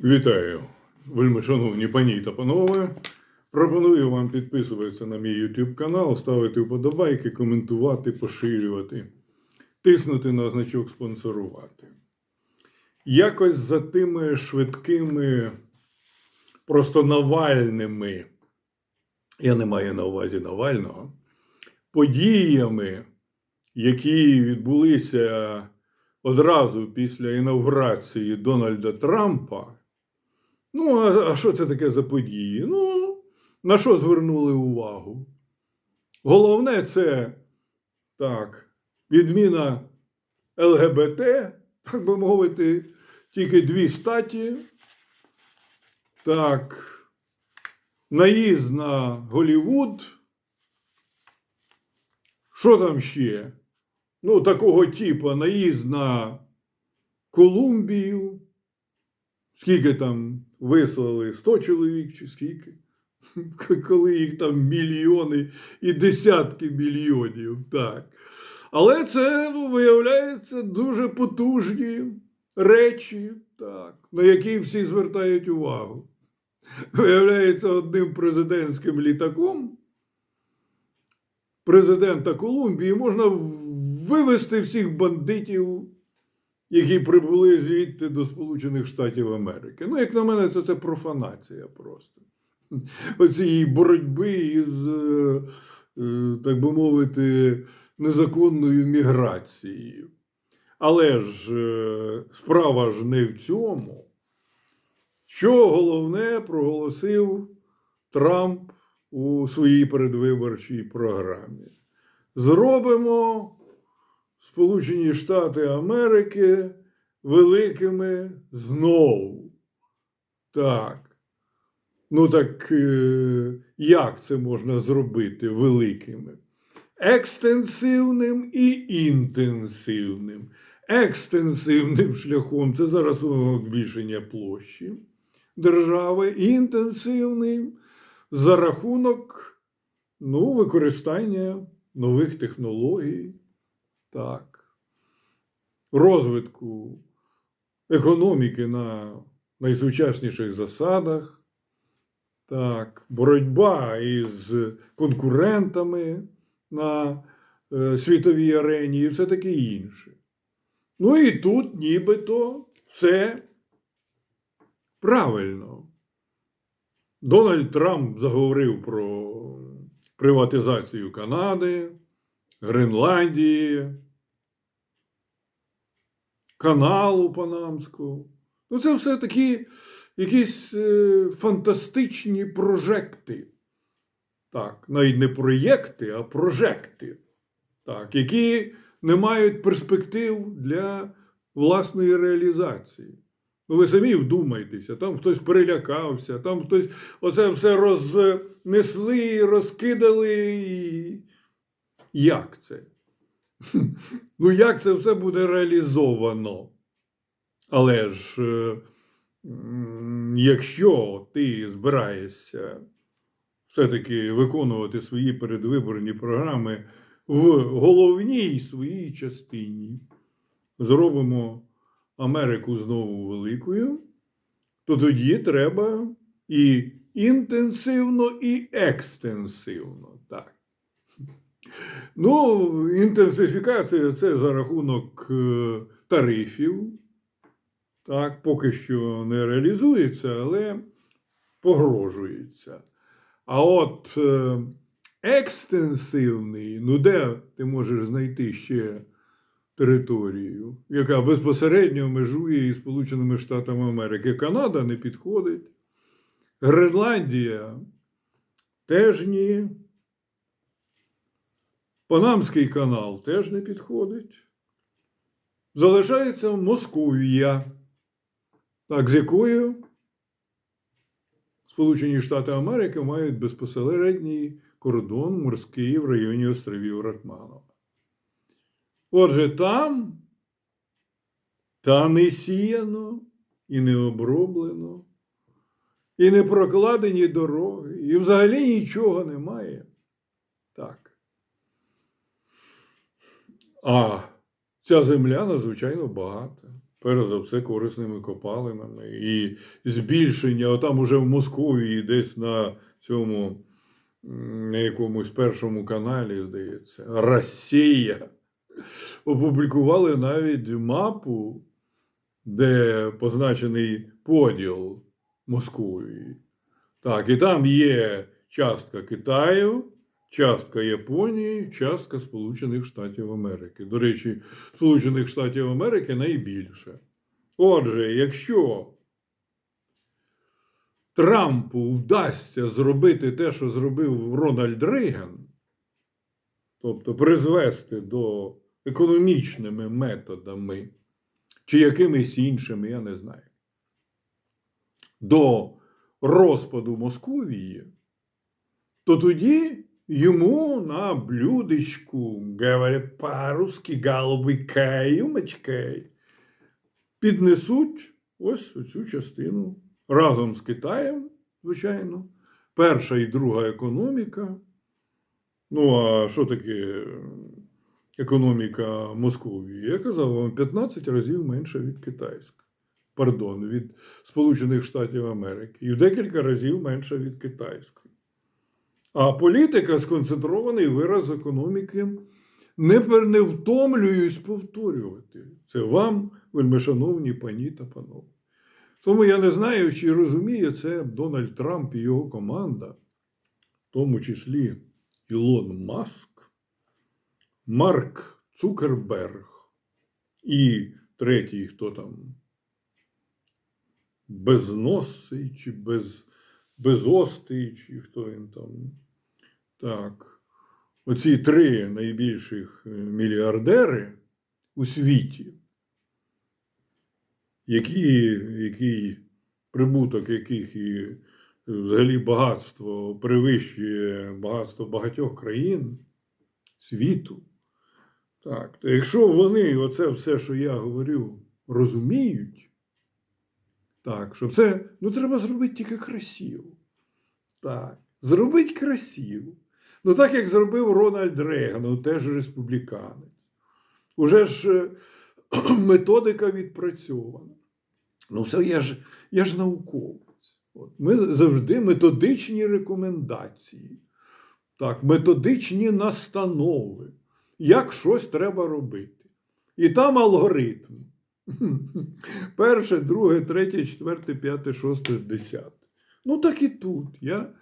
Вітаю, вельми шановні пані та панове. Пропоную вам підписуватися на мій YouTube канал, ставити вподобайки, коментувати, поширювати, тиснути на значок спонсорувати. Якось за тими швидкими, просто навальними, я не маю на увазі Навального, подіями, які відбулися одразу після інавгурації Дональда Трампа. Ну, а, що це таке за події? Ну, на що звернули увагу? Головне, це так, відміна ЛГБТ, так би мовити, тільки дві статі. Так, наїзд на Голівуд. Що там ще? Ну, такого типу наїзд на Колумбію. Скільки там вислали? 100 чоловік чи скільки? Коли їх там мільйони і десятки мільйонів. Так. Але це ну, виявляється дуже потужні речі, так, на які всі звертають увагу. Виявляється, одним президентським літаком президента Колумбії можна вивезти всіх бандитів, які прибули звідти до Сполучених Штатів Америки. Ну, як на мене, це, це профанація просто. Оцієї боротьби із, е, е, так би мовити, незаконною міграцією. Але ж е, справа ж не в цьому. Що головне проголосив Трамп у своїй передвиборчій програмі? Зробимо Сполучені Штати Америки великими знову. Так. Ну так е, як це можна зробити великими? Екстенсивним і інтенсивним. Екстенсивним шляхом це за рахунок збільшення площі держави, інтенсивним за рахунок ну, використання нових технологій, так, розвитку економіки на найсучасніших засадах, так, боротьба із конкурентами на е, світовій арені і все таке інше. Ну і тут нібито все правильно. Дональд Трамп заговорив про приватизацію Канади, Гренландії, каналу Панамського. Ну, це все такі якісь е, фантастичні прожекти. Так, навіть не проєкти, а прожекти, так, які не мають перспектив для власної реалізації. Ну, ви самі вдумайтеся, там хтось перелякався, там хтось оце все рознесли, розкидали. І... Як це? Ну, як це все буде реалізовано? Але ж, е, якщо ти збираєшся все-таки виконувати свої передвиборні програми в головній своїй частині, зробимо Америку знову великою, то тоді треба і інтенсивно, і екстенсивно. Так. Ну, інтенсифікація це за рахунок е, тарифів. Так, поки що не реалізується, але погрожується. А от е, екстенсивний, ну де ти можеш знайти ще територію, яка безпосередньо межує із Сполученими Штатами Америки. Канада не підходить. Гренландія теж ні. Панамський канал теж не підходить. Залишається Московія, так, з якою Сполучені Штати Америки мають безпосередній кордон морський в районі островів Ратманова. Отже, там та не сіяно і не оброблено, і не прокладені дороги, і взагалі нічого немає. Так. А ця земля надзвичайно багата. перш за все, корисними копалинами. І збільшення, отам уже в Московії, десь на цьому на якомусь першому каналі, здається, Росія. Опублікували навіть мапу, де позначений поділ Московії. Так, і там є частка Китаю, частка Японії, частка Сполучених Штатів Америки. До речі, Сполучених Штатів Америки найбільше. Отже, якщо Трампу вдасться зробити те, що зробив Рональд Рейган, тобто призвести до економічними методами чи якимись іншими, я не знаю, до розпаду Московії, то тоді йому на блюдечку, говорять по-русски, голубий каюмочкой, піднесуть ось цю частину разом з Китаєм, звичайно, перша і друга економіка. Ну, а що таке економіка Московії? Я казав вам 15 разів менше від китайської. Пардон, від Сполучених Штатів Америки. І в декілька разів менше від китайської. А політика сконцентрований вираз економіки. Не, не втомлююсь повторювати. Це вам, вельмишановні пані та панове. Тому я не знаю, чи розуміє це Дональд Трамп і його команда, в тому числі Ілон Маск, Марк Цукерберг і третій, хто там безносий чи без, безостий, чи хто він там. Так. Оці три найбільших е, мільярдери у світі, які, який прибуток яких і е, взагалі багатство перевищує багатство багатьох країн світу. Так, то якщо вони оце все, що я говорю, розуміють, так, що це ну, треба зробити тільки красиво. Так, зробити красиво. Ну, так як зробив Рональд Рейган, ну, теж республіканець. Уже ж е, методика відпрацьована. Ну, все, я ж, я ж науковець. От. Ми завжди методичні рекомендації, так, методичні настанови, як щось треба робити. І там алгоритм. Перше, друге, третє, четверте, п'яте, шосте, десяте. Ну, так і тут. Я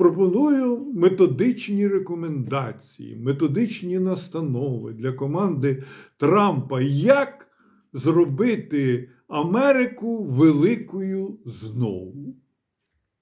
пропоную методичні рекомендації, методичні настанови для команди Трампа, як зробити Америку великою знову.